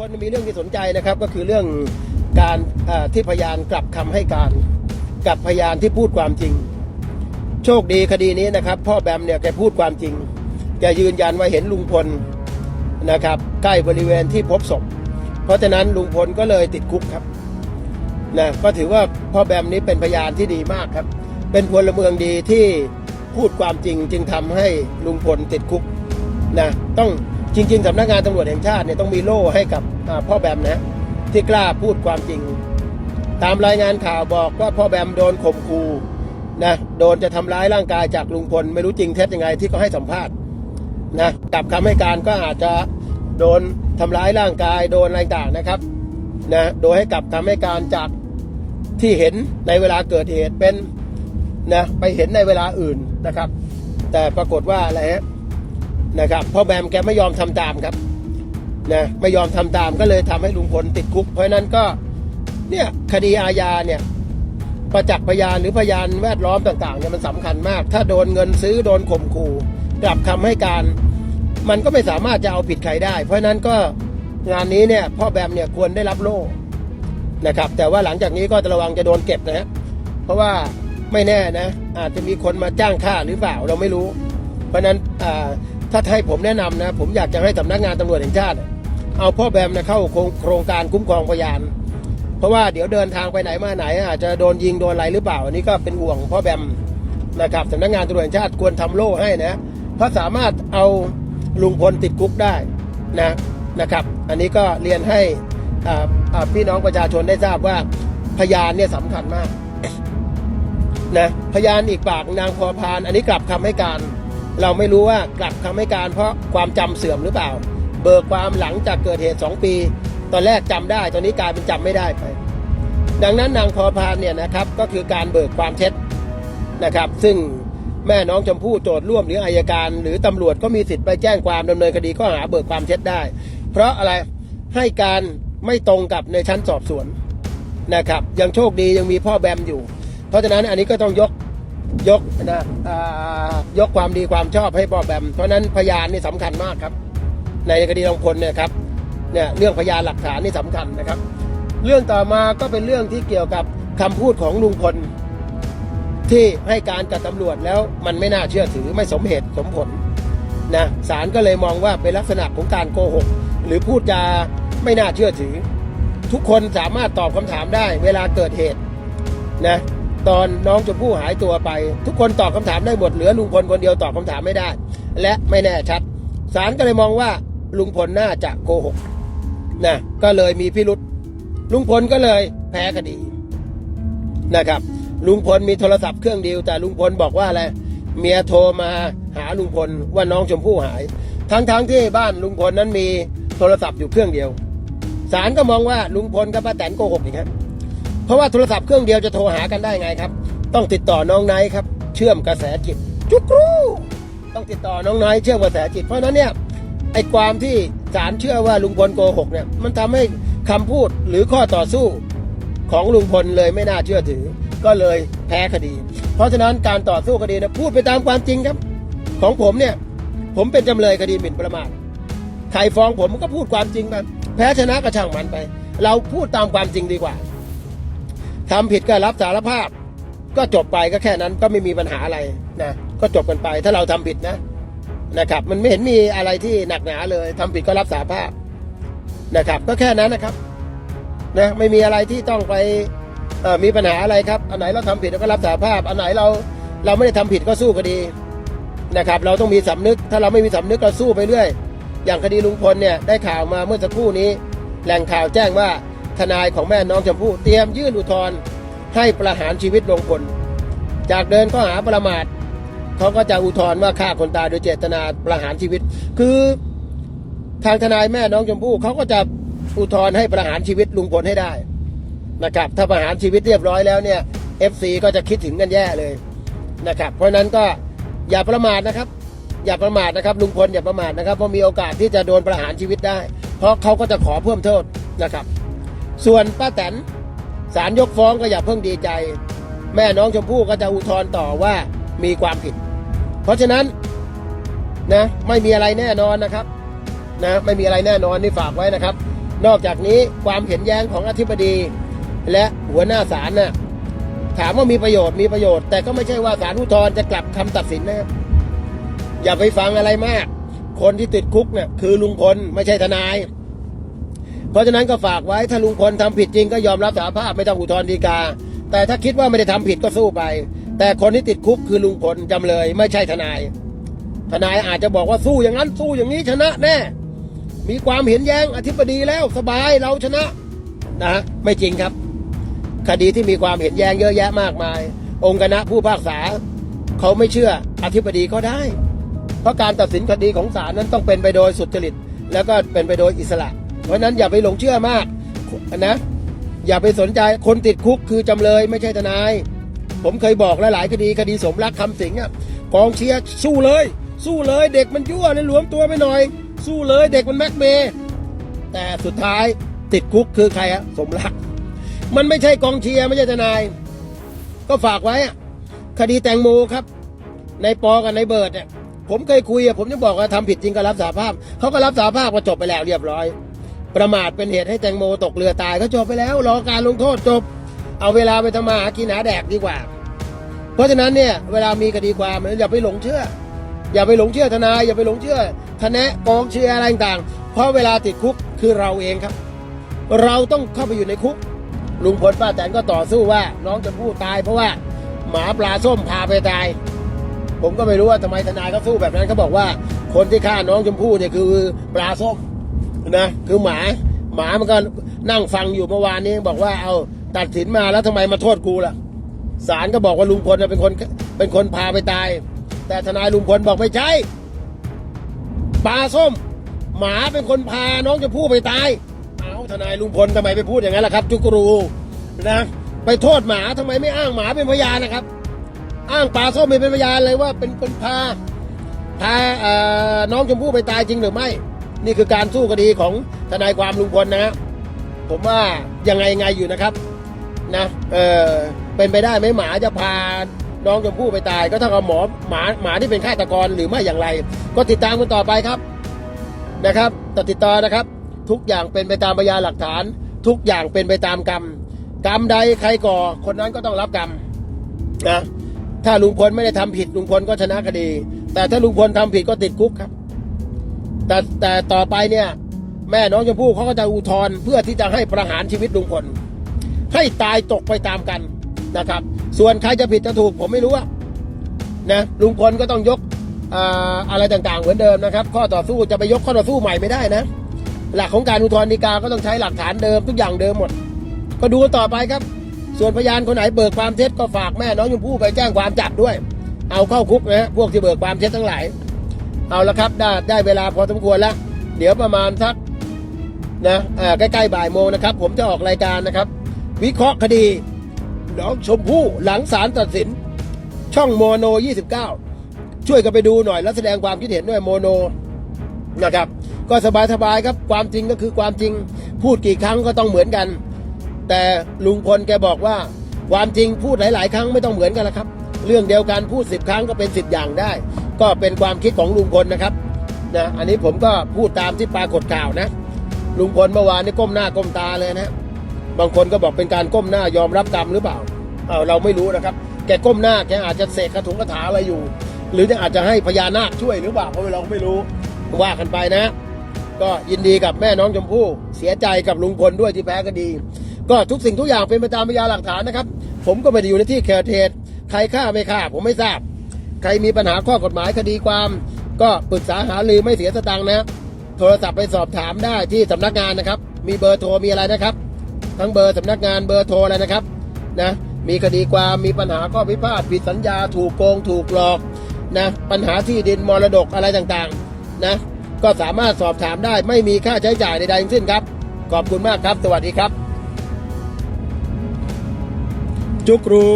พลมีเรื่องที่สนใจนะครับก็คือเรื่องการที่พยานกลับคำให้การกับพยานที่พูดความจริง โชคดีคดีนี้นะครับ พ่อแบมเนี่ยแกพูดความจริงแกยืนยันว่าเห็นลุงพลนะครับ ใกล้บริเวณที่พบศพ เพราะฉะนั้นลุงพลก็เลยติดคุกครับนะก็ถือว่าพ่อแบมนี้เป็นพยานที่ดีมากครับ เป็นพลเมืองดีที่พูดความจริงจึงทำให้ลุงพลติดคุกนะต้อง จริง ๆสำนักงานตำรวจแห่งชาติเนี่ยต้องมีโล่ให้กับพ่อแบมนะที่กล้าพูดความจริง ตามรายงานข่าวบอกว่าพ่อแบมโดนข่มขู่นะโดนจะทำร้ายร่างกายจากลุงพลไม่รู้จริงเท็จยังไงที่เขาให้สัมภาษณ์นะกับคำให้การก็อาจจะโดนทำร้ายร่างกายโดนอะไรต่างนะครับนะโดยให้กลับคำให้การจากที่เห็นในเวลาเกิดเหตุเป็นนะไปเห็นในเวลาอื่นนะครับ แต่ปรากฏว่าอะไรฮะ นะครับพ่อแบมแกไม่ยอมทำตามครับนะไม่ยอมทำตามก็เลยทำให้ลุงพลติดคุก เพราะนั้นก็เนี่ยคดีอาญาเนี่ยประจักษ์พยานหรือพยานแวดล้อมต่างๆเนี่ยมันสำคัญมาก ถ้าโดนเงินซื้อโดนข่มขู่กลับคำให้การ มันก็ไม่สามารถจะเอาผิดใครได้ เพราะนั้นก็งานนี้เนี่ยพ่อแบมเนี่ยควรได้รับโล่นะครับ แต่ว่าหลังจากนี้ก็จะระวังจะโดนเก็บนะฮะเพราะว่าไม่แน่นะ อาจจะมีคนมาจ้างฆ่าหรือเปล่าเราไม่รู้ เพราะฉะนั้นอ่า ถ้าให้ผมแนะนำนะ ผมอยากจะให้สำนักงานตำรวจแห่งชาติ เอาพ่อแบมนะเข้าโครงการคุ้มครองพยาน เพราะว่าเดี๋ยวเดินทางไปไหนมาไหนอาจจะโดนยิงโดนอะไรหรือเปล่า อันนี้ก็เป็นห่วงพ่อแบมนะครับสำนักงานตำรวจแห่งชาติควรทำโล่ให้นะเพราะสามารถเอาลุงพลติดคุกได้นะนะครับ อันนี้ก็เรียนให้พี่น้องประชาชนได้ทราบว่าพยานเนี่ยสำคัญมากนะพยานอีกปากนางพอพาน อันนี้กลับคำให้การ เราไม่รู้ว่ากลับคำให้การเพราะความจำเสื่อมหรือเปล่า เบิกความหลังจากเกิดเหตุสองปี ตอนแรกจำได้ ตอนนี้กลายเป็นจำไม่ได้ไป ดังนั้นนางพอพานเนี่ยนะครับก็คือการเบิกความเท็จนะครับ ซึ่งแม่น้องชมพู่โจทย์ร่วมหรืออายการ หรือตำรวจก็มีสิทธิ์ไปแจ้งความดำเนินคดีข้อหาเบิกความเท็จได้ เพราะอะไรให้การไม่ตรงกับในชั้นสอบสวนนะครับ ยังโชคดียังมีพ่อแบมอยู่ เพราะฉะนั้นอันนี้ก็ต้องยก ยกนะยกความดีความชอบให้พ่อแบม เพราะนั้นพยานนี่สำคัญมากครับ ในคดีลงพลเนี่ยครับเนี่ยเรื่องพยานหลักฐานนี่สำคัญนะครับ เรื่องต่อมาก็เป็นเรื่องที่เกี่ยวกับคำพูดของลุงพลที่ให้การกับตำรวจแล้วมันไม่น่าเชื่อถือไม่สมเหตุสมผลนะศาลก็เลยมองว่าเป็นลักษณะของการโกหก หรือพูดจาไม่น่าเชื่อถือ ทุกคนสามารถตอบคำถามได้เวลาเกิดเหตุนะ ตอนน้องชมพู่หายตัวไป ทุกคนตอบคำถามได้หมดเหลือลุงพลคนเดียวตอบคำถามไม่ได้ และไม่แน่ชัดศาลก็เลยมองว่าลุงพลน่าจะโกหกนะก็เลยมีพิรุษลุงพลก็เลยแพ้คดีนะครับ ลุงพลมีโทรศัพท์เครื่องเดียวแต่ลุงพลบอกว่าอะไรเมียโทรมาหาลุงพลว่าน้องชมพู่หาย ทั้งๆทที่บ้านลุงพลนั้นมีโทรศัพท์อยู่เครื่องเดียวศาลก็มองว่าลุงพลกับป้าแตนโกหกอีกครับ ราะว่าโทรศัพท์เครื่องเดียวจะโทรหากันได้ไงครับ ต้องติดต่อน้องไนท์ครับ เชื่อมกระแสจิต จุกรูต้องติดต่อน้องไนท์เชื่อมกระแสจิต เพราะนั้นเนี่ยไอ้ความที่ศาลเชื่อว่าลุงพลโกหกเนี่ยมันทำให้คำพูดหรือข้อต่อสู้ของลุงพลเลยไม่น่าเชื่อถือ ก็เลยแพ้คดี เพราะฉะนั้นการต่อสู้คดีนะพูดไปตามความจริงครับ ของผมเนี่ย ผมเป็นจำเลยคดีหมิ่นประมาทใครฟ้องผมก็พูดความจริงไปแพ้ชนะก็ช่างมันไป เราพูดตามความจริงดีกว่า ทำผิดก็รับสารภาพ ก็จบไปก็แค่นั้นก็ไม่มีปัญหาอะไรนะก็จบกันไปถ้าเราทำผิดนะนะครับ มันไม่เห็นมีอะไรที่หนักหนาเลยทำผิดก็รับสารภาพนะครับ ก็แค่นั้นนะครับนะไม่มีอะไรที่ต้องไปมีปัญหาอะไรครับอันไหนเราทำผิดเราก็รับสารภาพ อันไหนเราเราไม่ได้ทำผิดก็สู้คดีนะครับ เราต้องมีสำนึก ถ้าเราไม่มีสำนึกเราสู้ไปเรื่อย อย่างคดีลุงพลเนี่ยได้ข่าวมาเมื่อสักครู่นี้ แหล่งข่าวแจ้งว่า ทนายของแม่น้องชมพู่เตรียมยื่นอุทธรณ์ให้ประหารชีวิตลุงพลจากเดินข้อหาประมาทเขาก็จะอุทธรณ์ว่าฆ่าคนตายโดยเจตนาประหารชีวิต คือทางทนายแม่น้องชมพู่เขาก็จะอุทธรณ์ให้ประหารชีวิตลุงพลให้ได้นะครับ ถ้าประหารชีวิตเรียบร้อยแล้วเนี่ย FC ก็จะคิดถึงกันแย่เลยนะครับ เพราะนั้นก็อย่าประมาทนะครับ อย่าประมาทนะครับลุงพลอย่าประมาทนะครับเพราะมีโอกาสที่จะโดนประหารชีวิตได้ เพราะเขาก็จะขอเพิ่มโทษนะครับ ส่วนป้าแตนศาลยกฟ้องก็อย่าเพิ่งดีใจ แม่น้องชมพู่ก็จะอุทธรณ์ต่อว่ามีความผิด เพราะฉะนั้นนะไม่มีอะไรแน่นอนนะครับนะไม่มีอะไรแน่นอนนี่ฝากไว้นะครับ นอกจากนี้ความเห็นแย้งของอธิบดี และหัวหน้าศาลน่ะถามว่ามีประโยชน์มีประโยชน์ แต่ก็ไม่ใช่ว่าศาลอุทธรณ์จะกลับคำตัดสินนะครับอย่าไปฟังอะไรมาก คนที่ติดคุกเนี่ยคือลุงพลไม่ใช่ทนาย เพราะฉะนั้นก็ฝากไว้ถ้าลุงพลทำผิดจริงก็ยอมรับสารภาพไม่ต้องอุทธรณ์ฎีกา แต่ถ้าคิดว่าไม่ได้ทำผิดก็สู้ไป แต่คนที่ติดคุกคือลุงพลจำเลยไม่ใช่ทนาย ทนายอาจจะบอกว่าสู้อย่างนั้นสู้อย่างนี้ชนะแน่ มีความเห็นแย้งอธิบดีแล้วสบายเราชนะนะไม่จริงครับ คดีที่มีความเห็นแย้งเยอะแยะมากมาย องค์คณะผู้พิพากษา เขาไม่เชื่ออธิบดีก็ได้ เพราะการตัดสินคดีของศาลนั้นต้องเป็นไปโดยสุจริต แล้วก็เป็นไปโดยอิสระ เพราะนั้นอย่าไปหลงเชื่อมากนะอย่าไปสนใจคนติดคุกคือจำเลยไม่ใช่ทนาย ผมเคยบอกลหลายคดีคดีสมรักคำสิงอะกองเชียร์สู้เลย สู้เลยเด็กมันยั่วเลยหลวมตัวไปหน่อย สู้เลยเด็กมันแม็กเมย์แต่สุดท้ายติดคุกคือใครอะสมรัก มันไม่ใช่กองเชียร์ไม่ใช่ทนาย ก็ฝากไว้อะคดีแตงโมครับในปอกับในเบิร์ดเนี่ยผมเคยคุยอะผมจะบอกว่าทำผิดจริงก็รับสาภาพเขาก็รับสาภาพก็จบไปแล้วเรียบร้อย ประมาทเป็นเหตุให้แตงโมตกเรือตายก็จบไปแล้วรอการลงโทษจบ เอาเวลาไปทำมาหากินหาแดกดีกว่า เพราะฉะนั้นเนี่ยเวลามีคดีความอย่าไปหลงเชื่อ อย่าไปหลงเชื่อทนายอย่าไปหลงเชื่อทนายกองเชียร์อะไรต่างๆ เพราะเวลาติดคุกคือเราเองครับ เราต้องเข้าไปอยู่ในคุกลุงพลป้าแตนก็ต่อสู้ว่าน้องจะพูดตาย เพราะว่าหมาปลาส้มพาไปตาย ผมก็ไม่รู้ว่าทำไมทนายเขาสู้แบบนั้นเขาบอกว่า คนที่ฆ่าน้องชมพู่เนี่ยคือปลาส้ม นะคือหมาหมามันก็นั่งฟังอยู่เมื่อวานนี้บอกว่าเอาตัดสินมาแล้วทำไมมาโทษกูล่ะศาลก็บอกว่าลุงพลเป็นคนเป็นคนพาไปตาย แต่ทนายลุงพลบอกไม่ใช่ปลาส้ม หมาเป็นคนพาน้องชมพู่ไปตายเอาทนายลุงพลทำไมไปพูดอย่างนั้นล่ะครับ จุกรูนะ ไปโทษหมาทำไมไม่อ้างหมาเป็นพยานนะครับ อ้างปลาส้มไม่เป็นพยานเลยว่าเป็นคนพาพาเอ่อน้องชมพู่ไปตายจริงหรือไม่ นี่คือการสู้คดีของทนายความลุงพลนะฮะผมว่ายังไงไงอยู่นะครับนะเออเป็นไปได้ไหมหมาจะพาน้องชมพู่ไปตาย ก็เท่ากับหมอหมาหมาที่เป็นฆาตกรหรือไม่อย่างไร ก็ติดตามกันต่อไปครับนะครับตัดติดต่อนะครับ ทุกอย่างเป็นไปตามพยานหลักฐาน ทุกอย่างเป็นไปตามกรรม กรรมใดใครก่อ คนนั้นก็ต้องรับกรรมนะถ้าลุงพลไม่ได้ทำผิดลุงพลก็ชนะคดี แต่ถ้าลุงพลทำผิดก็ติดคุกครับ แต่แต่ต่อไปเนี่ย แม่น้องชมพู่เขาก็จะอุทธรณ์เพื่อที่จะให้ประหารชีวิตลุงพลให้ตายตกไปตามกันนะครับ ส่วนใครจะผิดจะถูกผมไม่รู้อะนะลุงพลก็ต้องยกออะไรต่างๆเหมือนเดิมนะครับ ข้อต่อสู้จะไปยกข้อต่อสู้ใหม่ไม่ได้นะ หลักของการอุทธรณ์ฎีกาก็ต้องใช้หลักฐานเดิมทุกอย่างเดิมหมด ก็ดูต่อไปครับ ส่วนพยานคนไหนเบิกความเท็จก็ฝากแม่น้องชมพู่ไปแจ้งความจับด้วย เอาเข้าคุกนะฮะพวกที่เบิกความเท็จทั้งหลาย เอาละครับได้ได้เวลาพอสมควรแล้ว เดี๋ยวประมาณสักนะใกล้ๆบ่ายโมงนะครับ ผมจะออกรายการนะครับ วิเคราะห์คดีน้องชมพู่หลังศาลตัดสิน ช่องโมโน 29 ช่วยกันไปดูหน่อยแล้วแสดงความคิดเห็นด้วยโมโนนะครับ ก็สบายๆครับความจริงก็คือความจริงพูดกี่ครั้งก็ต้องเหมือนกัน แต่ลุงพลแกบอกว่า ความจริงพูดหลาย ๆ ครั้งไม่ต้องเหมือนกันละครับ เรื่องเดียวกันพูดสิบครั้งก็เป็นสิบอย่างได้ ก็เป็นความคิดของลุงพลนะครับนะอันนี้ผมก็พูดตามที่ปรากฏข่าวนะลุงพลเมื่อวานนี่ก้มหน้าก้มตาเลยนะบางคนก็บอกเป็นการก้มหน้ายอมรับกรรมหรือเปล่าเอาเราไม่รู้นะครับ แกก้มหน้าแกอาจจะเสกกระถุงกระถาอะไรอยู่ หรือจะอาจจะให้พญานาคช่วยหรือเปล่าเพราะเราไม่รู้ว่ากันไปนะ ก็ยินดีกับแม่น้องชมพู่เสียใจกับลุงพลด้วยที่แพ้คดี ก็ทุกสิ่งทุกอย่างเป็นไปตามพยานหลักฐานนะครับ ผมก็ไม่ได้อยู่ในที่เกิดเหตุใครฆ่าไม่ฆ่าผมไม่ทราบ ใครมีปัญหาข้อกฎหมายคดีความ ก็ปรึกษาหารือไม่เสียสตังค์นะโทรศัพท์ไปสอบถามได้ที่สำนักงานนะครับ มีเบอร์โทรมีอะไรนะครับ ทั้งเบอร์สำนักงานเบอร์โทรอะไรนะครับนะมีคดีความมีปัญหาข้อพิพาทผิดสัญญาถูกโกงถูกหลอกนะปัญหาที่ดินมรดกอะไรต่างๆนะก็สามารถสอบถามได้ไม่มีค่าใช้จ่ายใดๆทั้งสิ้นครับ ขอบคุณมากครับ สวัสดีครับ จุกรู